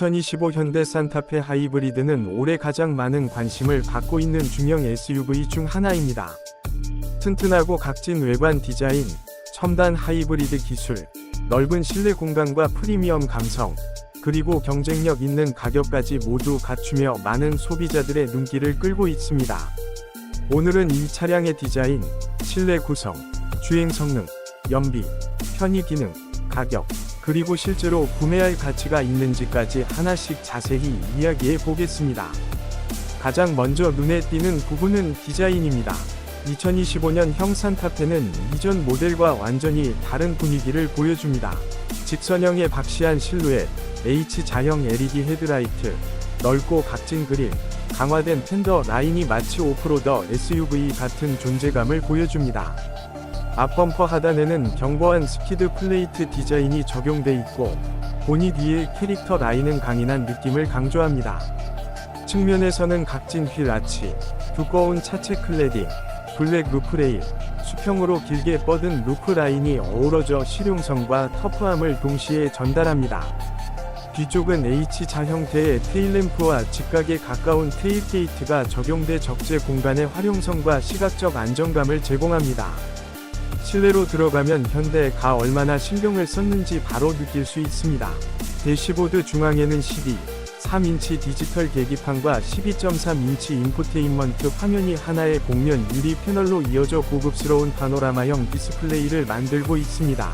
2025 현대 산타페 하이브리드는 올해 가장 많은 관심을 받고 있는 중형 SUV 중 하나입니다. 튼튼하고 각진 외관 디자인, 첨단 하이브리드 기술, 넓은 실내 공간과 프리미엄 감성, 그리고 경쟁력 있는 가격까지 모두 갖추며 많은 소비자들의 눈길을 끌고 있습니다. 오늘은 이 차량의 디자인, 실내 구성, 주행 성능, 연비, 편의 기능, 가격, 그리고 실제로 구매할 가치가 있는지까지 하나씩 자세히 이야기해 보겠습니다. 가장 먼저 눈에 띄는 부분은 디자인입니다. 2025년 형 산타페는 이전 모델과 완전히 다른 분위기를 보여줍니다. 직선형의 박시한 실루엣, H자형 LED 헤드라이트, 넓고 각진 그릴, 강화된 팬더 라인이 마치 오프로더 SUV 같은 존재감을 보여줍니다. 앞범퍼 하단에는 견고한 스키드 플레이트 디자인이 적용돼 있고 보닛 위의 캐릭터 라인은 강인한 느낌을 강조합니다. 측면에서는 각진 휠 아치, 두꺼운 차체 클레딩, 블랙 루프 레일, 수평으로 길게 뻗은 루프 라인이 어우러져 실용성과 터프함을 동시에 전달합니다. 뒤쪽은 H자 형태의 테일램프와 직각에 가까운 테일게이트가 적용돼 적재 공간의 활용성과 시각적 안정감을 제공합니다. 실내로 들어가면 현대가 얼마나 신경을 썼는지 바로 느낄 수 있습니다. 대시보드 중앙에는 CD, 3인치 디지털 계기판과 12.3인치 인포테인먼트 화면이 하나의 곡면 유리 패널로 이어져 고급스러운 파노라마형 디스플레이를 만들고 있습니다.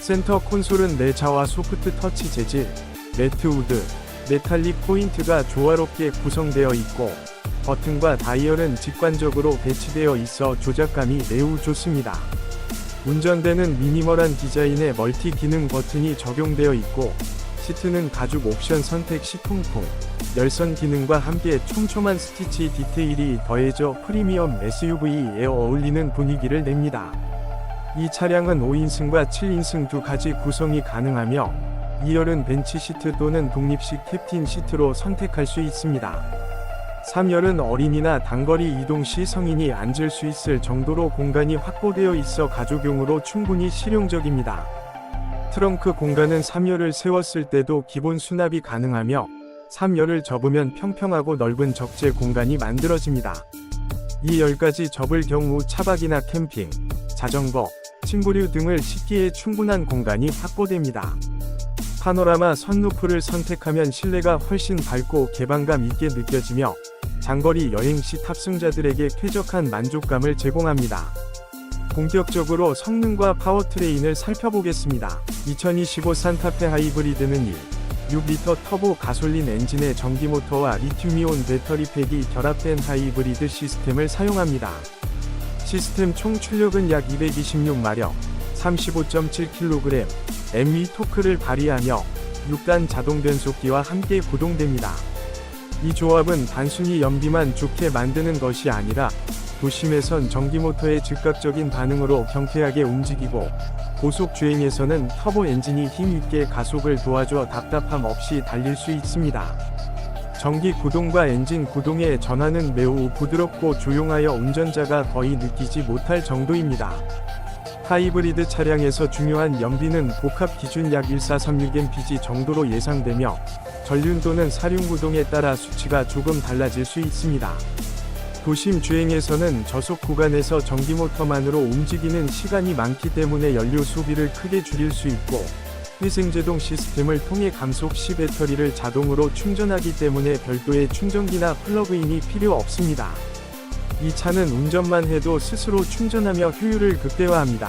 센터 콘솔은 내자와 소프트 터치 재질, 매트 우드, 메탈릭 포인트가 조화롭게 구성되어 있고 버튼과 다이얼은 직관적으로 배치되어 있어 조작감이 매우 좋습니다. 운전대는 미니멀한 디자인의 멀티 기능 버튼이 적용되어 있고 시트는 가죽 옵션 선택 시 통풍, 열선 기능과 함께 촘촘한 스티치 디테일이 더해져 프리미엄 SUV에 어울리는 분위기를 냅니다. 이 차량은 5인승과 7인승 두 가지 구성이 가능하며 2열은 벤치 시트 또는 독립식 캡틴 시트로 선택할 수 있습니다. 3열은 어린이나 단거리 이동 시 성인이 앉을 수 있을 정도로 공간이 확보되어 있어 가족용으로 충분히 실용적입니다. 트렁크 공간은 3열을 세웠을 때도 기본 수납이 가능하며 3열을 접으면 평평하고 넓은 적재 공간이 만들어집니다. 이 열까지 접을 경우 차박이나 캠핑, 자전거, 침부류 등을 싣기에 충분한 공간이 확보됩니다. 파노라마 선루프를 선택하면 실내가 훨씬 밝고 개방감 있게 느껴지며 장거리 여행 시 탑승자들에게 쾌적한 만족감을 제공합니다. 본격적으로 성능과 파워트레인을 살펴보겠습니다. 2025 산타페 하이브리드는 1. 6리터 터보 가솔린 엔진의 전기 모터와 리튬이온 배터리 팩이 결합된 하이브리드 시스템을 사용합니다. 시스템 총 출력은 약 226마력, 35.7kg, MV 토크를 발휘하며 6단 자동 변속기와 함께 구동됩니다. 이 조합은 단순히 연비만 좋게 만드는 것이 아니라 도심에선 전기모터의 즉각적인 반응으로 경쾌하게 움직이고 고속 주행에서는 터보 엔진이 힘있게 가속을 도와줘 답답함 없이 달릴 수 있습니다. 전기 구동과 엔진 구동의 전환은 매우 부드럽고 조용하여 운전자가 거의 느끼지 못할 정도입니다. 하이브리드 차량에서 중요한 연비는 복합 기준 약 1436mpg 정도로 예상되며 전륜 또는 사륜 구동에 따라 수치가 조금 달라질 수 있습니다. 도심 주행에서는 저속 구간에서 전기모터만으로 움직이는 시간이 많기 때문에 연료 소비를 크게 줄일 수 있고 회생제동 시스템을 통해 감속 시 배터리를 자동으로 충전하기 때문에 별도의 충전기나 플러그인이 필요 없습니다. 이 차는 운전만 해도 스스로 충전하며 효율을 극대화합니다.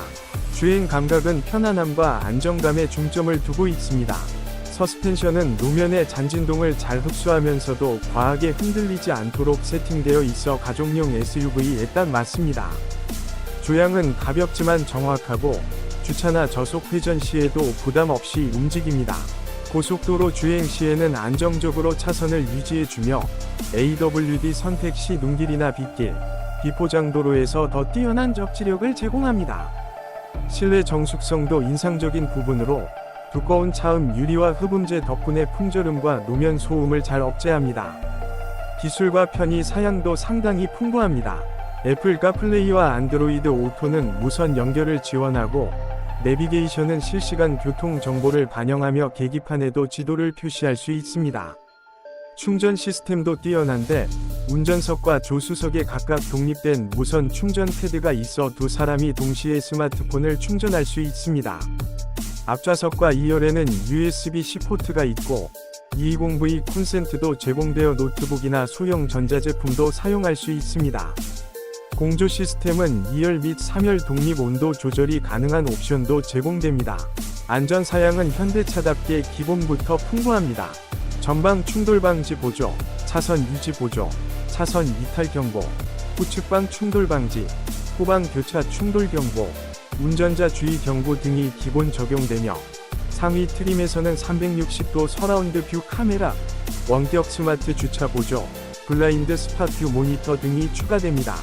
주행 감각은 편안함과 안정감에 중점을 두고 있습니다. 서스펜션은 노면의 잔진동을 잘 흡수하면서도 과하게 흔들리지 않도록 세팅되어 있어 가족용 SUV에 딱 맞습니다. 조향은 가볍지만 정확하고 주차나 저속 회전 시에도 부담 없이 움직입니다. 고속도로 주행 시에는 안정적으로 차선을 유지해주며 AWD 선택 시 눈길이나 빗길, 비포장도로에서 더 뛰어난 적지력을 제공합니다. 실내 정숙성도 인상적인 부분으로 두꺼운 차음 유리와 흡음재 덕분에 풍절음과 노면 소음을 잘 억제합니다. 기술과 편의 사양도 상당히 풍부합니다. 애플 카플레이와 안드로이드 오토는 무선 연결을 지원하고 내비게이션은 실시간 교통 정보를 반영하며 계기판에도 지도를 표시할 수 있습니다. 충전 시스템도 뛰어난데 운전석과 조수석에 각각 독립된 무선 충전 패드가 있어 두 사람이 동시에 스마트폰을 충전할 수 있습니다. 앞좌석과 2열에는 USB-C 포트가 있고 220V 콘센트도 제공되어 노트북이나 소형 전자제품도 사용할 수 있습니다. 공조 시스템은 2열 및 3열 독립 온도 조절이 가능한 옵션도 제공됩니다. 안전 사양은 현대차답게 기본부터 풍부합니다. 전방 충돌 방지 보조, 차선 유지 보조, 차선 이탈 경보, 후측방 충돌 방지, 후방 교차 충돌 경보, 운전자 주의 경고 등이 기본 적용되며 상위 트림에서는 360도 서라운드 뷰 카메라, 원격 스마트 주차 보조, 블라인드 스팟 뷰 모니터 등이 추가됩니다.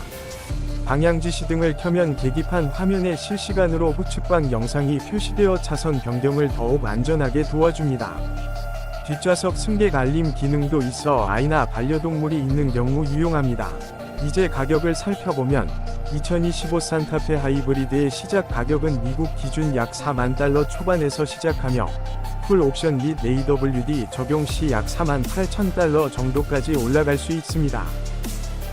방향 지시 등을 켜면 계기판 화면에 실시간으로 후측방 영상이 표시되어 차선 변경을 더욱 안전하게 도와줍니다. 뒷좌석 승객 알림 기능도 있어 아이나 반려동물이 있는 경우 유용합니다. 이제 가격을 살펴보면 2025 산타페 하이브리드의 시작 가격은 미국 기준 약 4만 달러 초반에서 시작하며 풀 옵션 및 AWD 적용 시 약 4만 8천 달러 정도까지 올라갈 수 있습니다.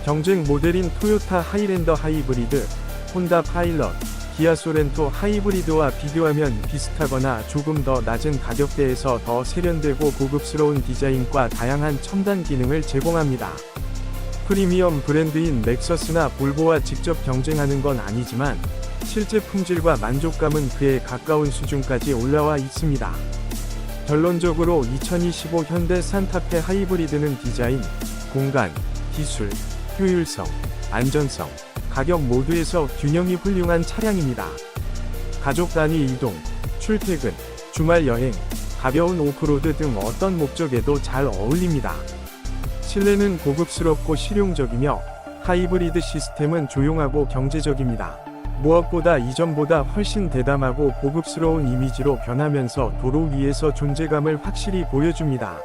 경쟁 모델인 토요타 하이랜더 하이브리드, 혼다 파일럿, 기아 소렌토 하이브리드와 비교하면 비슷하거나 조금 더 낮은 가격대에서 더 세련되고 고급스러운 디자인과 다양한 첨단 기능을 제공합니다. 프리미엄 브랜드인 렉서스나 볼보와 직접 경쟁하는 건 아니지만 실제 품질과 만족감은 그에 가까운 수준까지 올라와 있습니다. 결론적으로 2025 현대 산타페 하이브리드는 디자인, 공간, 기술, 효율성, 안전성, 가격 모두에서 균형이 훌륭한 차량입니다. 가족 단위 이동, 출퇴근, 주말 여행, 가벼운 오프로드 등 어떤 목적에도 잘 어울립니다. 실내는 고급스럽고 실용적이며 하이브리드 시스템은 조용하고 경제적입니다. 무엇보다 이전보다 훨씬 대담하고 고급스러운 이미지로 변하면서 도로 위에서 존재감을 확실히 보여줍니다.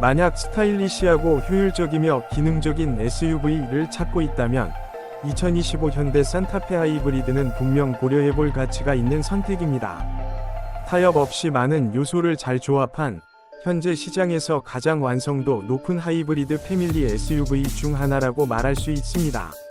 만약 스타일리시하고 효율적이며 기능적인 SUV를 찾고 있다면 2025 현대 산타페 하이브리드는 분명 고려해볼 가치가 있는 선택입니다. 타협 없이 많은 요소를 잘 조합한 현재 시장에서 가장 완성도 높은 하이브리드 패밀리 SUV 중 하나라고 말할 수 있습니다.